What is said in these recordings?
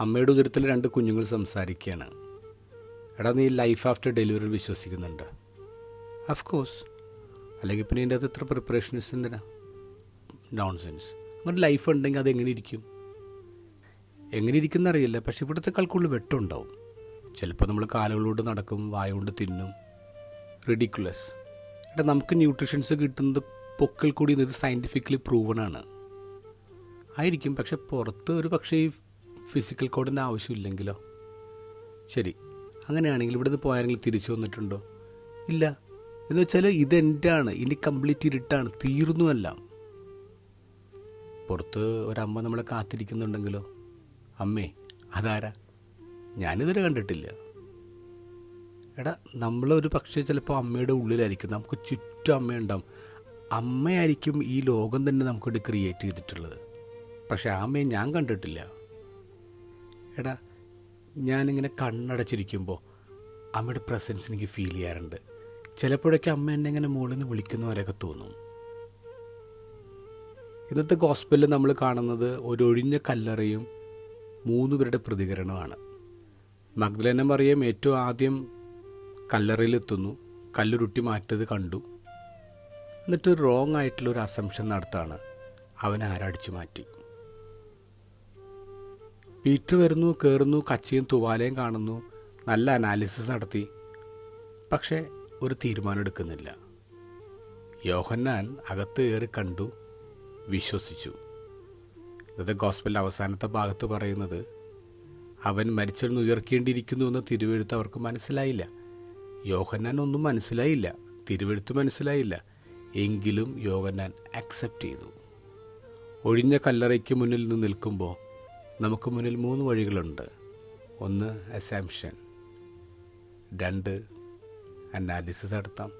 അമ്മയുടെ ഉദരത്തിൽ രണ്ട് കുഞ്ഞുങ്ങൾ സംസാരിക്കുകയാണ്. എടാ നീ ലൈഫ് ആഫ്റ്റർ ഡെലിവറി വിശ്വസിക്കുന്നുണ്ട്. ഓഫ് കോഴ്സ് അല്ലെങ്കിൽ പിന്നെ ഇതിന്റെ അകത്ത് ഇത്ര പ്രിപ്പറേഷൻസ് എന്തിനാ? നോൺസെൻസ് അങ്ങനെ ലൈഫ് ഉണ്ടെങ്കിൽ അത് എങ്ങനെ ഇരിക്കും? എങ്ങനെ ഇരിക്കുന്ന അറിയില്ല. പക്ഷെ ഇവിടുത്തെ കൾക്കുള്ളിൽ വെട്ടമുണ്ടാവും ചിലപ്പോൾ നമ്മൾ കാലുകളോട് നടക്കും വായ കൊണ്ട് തിന്നും. റിഡിക്കുലസ് എടാ നമുക്ക് ന്യൂട്രീഷൻസ് കിട്ടുന്നത് പൊക്കൽ കൂടി ഇത് സയന്റിഫിക്കലി പ്രൂവൺ ആണ്. ആയിരിക്കും. പക്ഷെ പുറത്ത് ഒരു പക്ഷേ ഫിസിക്കൽ കോഡിന്റെ ആവശ്യമില്ലെങ്കിലോ? ശരി. അങ്ങനെയാണെങ്കിൽ ഇവിടുന്ന് പോയാരെങ്കിലും തിരിച്ചു വന്നിട്ടുണ്ടോ? ഇല്ല. എന്ന് വെച്ചാൽ ഇതെന്റാണ് ഇനി കംപ്ലീറ്റ് ഇരുട്ടാണ്. തീർന്നുമല്ല പുറത്ത് ഒരമ്മ നമ്മളെ കാത്തിരിക്കുന്നുണ്ടെങ്കിലോ? അമ്മേ അതാരാ? ഞാനിതുവരെ കണ്ടിട്ടില്ല. എടാ നമ്മളൊരു പക്ഷേ ചിലപ്പോൾ അമ്മയുടെ ഉള്ളിലായിരിക്കും. നമുക്ക് ചുറ്റും അമ്മയുണ്ടാവും. അമ്മയായിരിക്കും ഈ ലോകം തന്നെ നമുക്കിവിടെ ക്രിയേറ്റ് ചെയ്തിട്ടുള്ളത്. പക്ഷേ ആ അമ്മയെ ഞാൻ കണ്ടിട്ടില്ല. എടാ ഞാനിങ്ങനെ കണ്ണടച്ചിരിക്കുമ്പോൾ അമ്മയുടെ പ്രസൻസ് എനിക്ക് ഫീൽ ചെയ്യാറുണ്ട്. ചിലപ്പോഴൊക്കെ അമ്മ എന്നെ ഇങ്ങനെ മുകളിൽ നിന്ന് വിളിക്കുന്നവരൊക്കെ തോന്നും. ഇന്നത്തെ ഗോസ്പലിൽ നമ്മൾ കാണുന്നത് ഒരു കല്ലറയും മൂന്ന് പേരുടെ പ്രതികരണമാണ് മഗ്ദലന മറിയം ഏറ്റവും ആദ്യം കല്ലറയിലെത്തുന്നു കല്ലുരുട്ടി മാറ്റത് കണ്ടു. എന്നിട്ട് റോങ് ആയിട്ടുള്ള ഒരു അസംഷൻ നടത്താണ്. അവൻ ആരടിച്ചു മാറ്റി. പീറ്റർ വരുന്നു കയറുന്നു കച്ചിയും തുവാലയും കാണുന്നു. നല്ല അനാലിസിസ് നടത്തി. പക്ഷേ ഒരു തീരുമാനം എടുക്കുന്നില്ല. യോഹന്നാൻ അകത്ത് കയറി കണ്ടു വിശ്വസിച്ചു. ഇന്നത്തെ ഗോസ്പലിന്റെ അവസാനത്തെ ഭാഗത്ത് പറയുന്നത് അവൻ മരിച്ചെന്ന് ഉയർക്കേണ്ടിയിരിക്കുന്നു എന്ന് തിരുവെഴുത്ത് അവർക്ക് മനസ്സിലായില്ല. യോഹന്നാൻ ഒന്നും മനസ്സിലായില്ല തിരുവെഴുത്ത് മനസ്സിലായില്ല. എങ്കിലും യോഹന്നാൻ അക്സെപ്റ്റ് ചെയ്തു. ഒഴിഞ്ഞ കല്ലറയ്ക്ക് മുന്നിൽ നിന്ന് നിൽക്കുമ്പോൾ നമുക്ക് മുന്നിൽ മൂന്ന് വഴികളുണ്ട്. ഒന്ന് അസാംഷൻ രണ്ട് അനാലിസിസ് നടത്താം.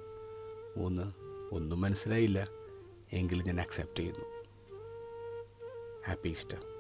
മൂന്ന് ഒന്നും മനസ്സിലായില്ല. എങ്കിലും ഞാൻ അക്സെപ്റ്റ് ചെയ്യുന്നു. Happy Easter